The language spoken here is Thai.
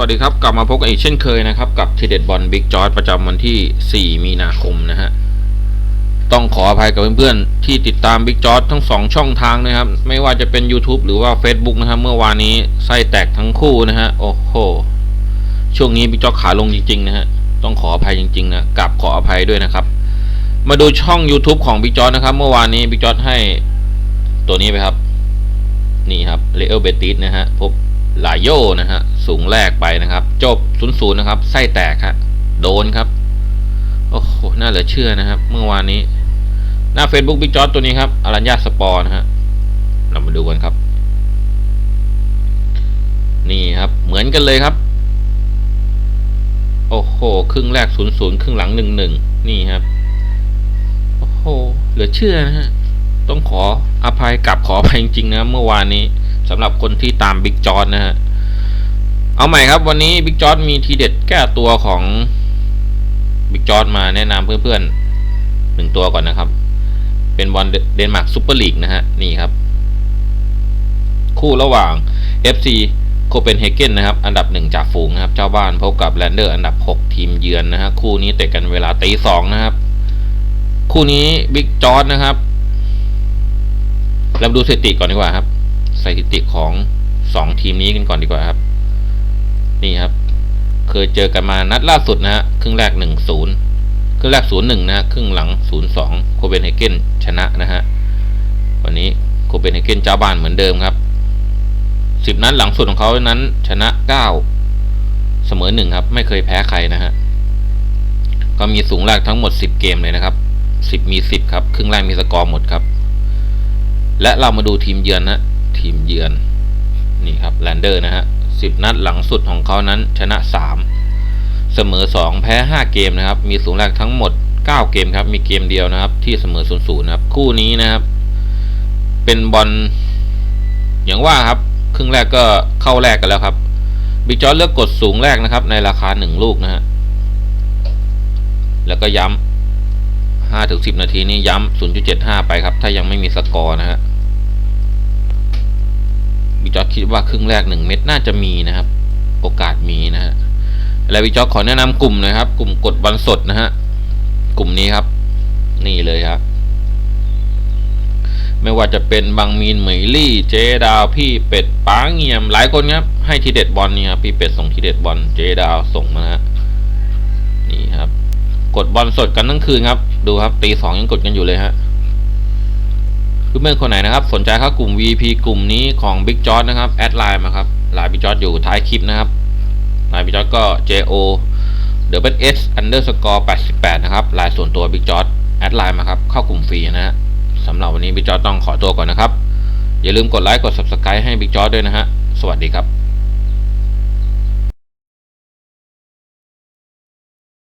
วัสดีครับ กลับมาพบกันอีกเช่นเคยนะครับ กับทีเด็ดบอลบิ๊กจอร์ประจำวันที่ 4 มีนาคมนะฮะ ต้องขออภัยกับเพื่อนๆ ที่ติดตามบิ๊กจอร์ทั้ง 2 ช่องทางนะครับ ไม่ว่าจะเป็น YouTube หรือว่า Facebook นะครับเมื่อวานนี้ไส้แตกทั้งคู่นะฮะ โอ้โห ช่วงนี้บิ๊กจอร์ขาลงจริง ๆ นะฮะ ต้องขออภัยจริง ๆ นะกลับขออภัยด้วยนะครับ มาดูช่อง YouTube ของบิ๊กจอร์นะครับ เมื่อวานนี้บิ๊กจอร์ให้ตัวนี้ไปครับ นี่ครับเลเอลเบติสนะฮะพบลายโยนะฮะ สูงแรกไปนะครับ จบ0ูนย์นะครับ ไส้แตกครับโดนครับ โอ้โห น่าเหลือเชื่อนะครับ เมื่อวานนี้ หน้า Facebook บิ๊กจอร์ตัวนี้ครับอรัญญาสปอร์นะฮะ เรามาดูกันครับ นี่ครับ เหมือนกันเลยครับ โอ้โห ครึ่งแรก0ูนย์ครึ่งหลัง1นึนี่ครับ โอ้โห เหลือเชื่อนะฮะ ต้องขออภัยกลับขออภัยจริงๆนะ เมื่อวานนี้สำหรับคนที่ตามบิ๊กจอร์นะฮะ เอาใหม่ครับวันนี้บิ๊กจอร์มีทีเด็ดแก้ตัวของบิ๊กจอร์มาแนะนำเพื่อนๆหนึ่งตัวก่อนนะครับ เป็นบอลเดนมาร์กซูเปอร์ลีกนะฮะนี่ครับ คู่ระหว่าง FC โคเปนเฮเกนนะครับ อันดับหนึ่งจากฝูงนะครับ เจ้าบ้านพบกับแลนเดอร์อันดับ 6 ทีมเยือนนะฮะคู่นี้เตะกันเวลาตีสองนะครับ คู่นี้บิ๊กจอร์นะครับเรามาดูสถิติก่อนดีกว่าครับ สถิติของสองทีมนี้กันก่อนดีกว่าครับ นี่ครับ เคยเจอกันมานัดล่าสุดนะฮะครึ่งแรกหนึ่งครึ่งแรกศูนนะฮะครึ่งหลังศูนโคเปนเฮเกนชนะนะฮะวันนี้โคเปนเฮเกนเจ้าบ้านเหมือนเดิมครับสิบนัดหลังสุดของเขานั้นชนะเก้าเสมอหนึ่งครับ ไม่เคยแพ้ใครนะฮะก็มีสูงแรกทั้งหมดสิบเกมเลยนะครับสิบมีสิบครับ ครึ่งแรกมีสกอร์หมดครับ และเรามาดูทีมเยือนนะทีมเยือน นี่ครับแลนเดอร์นะฮะ สิบนัดหลังสุดของเขานั้นชนะสามเสมอสองแพ้ห้าเกมนะครับ มีสูงแรกทั้งหมดเก้าเกมครับ มีเกมเดียวนะครับ ที่เสมอศูนย์นะครับ คู่นี้นะครับ เป็นบอลอย่างว่าครับ ครึ่งแรกก็เข้าแรกกันแล้วครับ บิ๊กจอร์เลือกกดสูงแรกนะครับ ในราคาหนึ่งลูกนะฮะ แล้วก็ย้ำห้าถึงสิบนาทีนี้ย้ำศูนย์จุดเจ็ดห้าไปครับ ถ้ายังไม่มีสกอร์นะฮะ จอร์คิดว่าครึ่งแรกหนึ่งเม็ดน่าจะมีนะครับ โอกาสมีนะฮะแล้วบิ๊กจอร์ขอแนะนำกลุ่มหนะครับ กลุ่มกดวันสดนะฮะกลุ่มนี้ครับ นี่เลยครับ ไม่ว่าจะเป็นบางมีนเหมยลี่ เจดาวพี่เป็ดป้าเงียม หลายคนครับ ให้ทีเด็ดบอลนี่ครับพี่เป็ดส่งทีเด็ดบอลเจดาวส่งมานะฮะนี่ครับ กดบอลสดกันทั้งคืนครับ ดูครับตีสองยังกดกันอยู่เลยฮะ เพื่อนคนไหนนะครับ สนใจเข้ากลุ่ม VP กลุ่มนี้ของ Big j o r นะครับแอดไลน์มาครับไลน์ Big j o r อยู่ท้ายคลิปนะครับไลน์ Big j o r ก็ JO เดี๋ยวเป็น S underscore 88นะครับไลน์ส่วนตัว Big j o r แอดไลน์มาครับเข้ากลุ่มฟรีนะฮะสำหรับวันนี้ Big j o r ต้องขอตัวก่อนนะครับ อย่าลืมกดไลค์กด Subscribe ให้ Big j o r ด้วยนะฮะสวัสดีครับ